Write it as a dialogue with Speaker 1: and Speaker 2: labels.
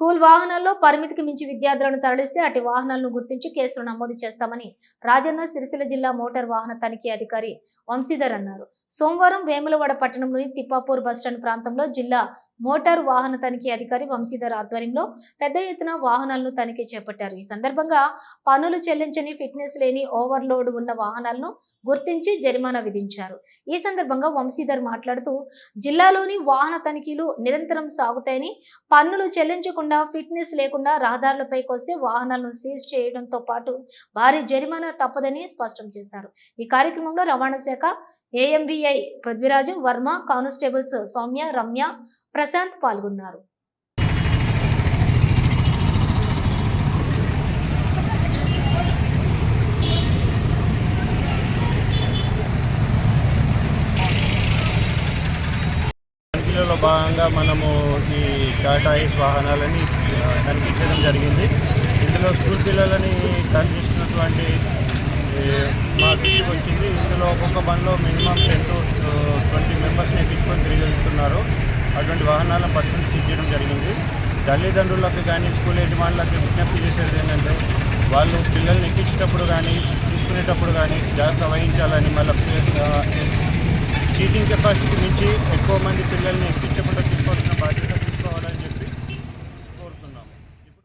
Speaker 1: School వాహనాల్లో పరిమితికి మించి విద్యార్థులను తరలిస్తే అటు వాహనాలను గుర్తించి కేసులు నమోదు చేస్తామని రాజన్న సిరిసిల్ల జిల్లా మోటార్ వాహన తనిఖీ అధికారి వంశీధర్ అన్నారు. సోమవారం వేములవాడ పట్టణంలోని తిప్పాపూర్ బస్టాండ్ ప్రాంతంలో జిల్లా మోటార్ వాహన తనిఖీ అధికారి వంశీధర్ ఆధ్వర్యంలో పెద్ద ఎత్తున వాహనాలను తనిఖీ చేపట్టారు. ఈ సందర్భంగా పన్నులు చెల్లించని ఫిట్నెస్ లేని ఓవర్లోడ్ ఉన్న వాహనాలను గుర్తించి జరిమానా విధించారు. ఈ సందర్భంగా వంశీధర్ మాట్లాడుతూ జిల్లాలోని వాహన తనిఖీలు నిరంతరం సాగుతాయని పన్నులు చెల్లించకుండా ఫిట్నెస్ లేకుండా రహదారులపైకి వస్తే వాహనాలను సీజ్ చేయడంతో పాటు భారీ జరిమానా తప్పదని స్పష్టం చేశారు. ఈ కార్యక్రమంలో రవాణా శాఖ ఏఎంబిఐ పృథ్వీరాజు వర్మ కానిస్టేబుల్స్ సౌమ్య రమ్య ప్రశాంత్ పాల్గొన్నారు.
Speaker 2: భాగంగా మనము ఈ టాటా ఐస్ వాహనాలని కనిపించడం జరిగింది. ఇందులో స్కూల్ పిల్లలని కనిపిస్తున్నటువంటి మా దృష్టికి వచ్చింది. ఇందులో ఒక్కొక్క బండ్లో మినిమం టెన్ టు ట్వంటీ మెంబర్స్ని తీసుకొని తిరిగి వెళ్తున్నారు. అటువంటి వాహనాలను పట్టుకుని సీజ్ చేయడం జరిగింది. తల్లిదండ్రులకు కానీ స్కూల్ యజమానులకు విజ్ఞప్తి చేసేది ఏంటంటే వాళ్ళు పిల్లల్ని ఎక్కించేటప్పుడు కానీ తీసుకునేటప్పుడు కానీ జాగ్రత్త వహించాలని మళ్ళీ సీటింగ్ కెపాసిటీకి మించి ఎక్కువ మంది పిల్లల్ని ఎక్కించకుండా తీసుకోవాల్సిన బాధ్యత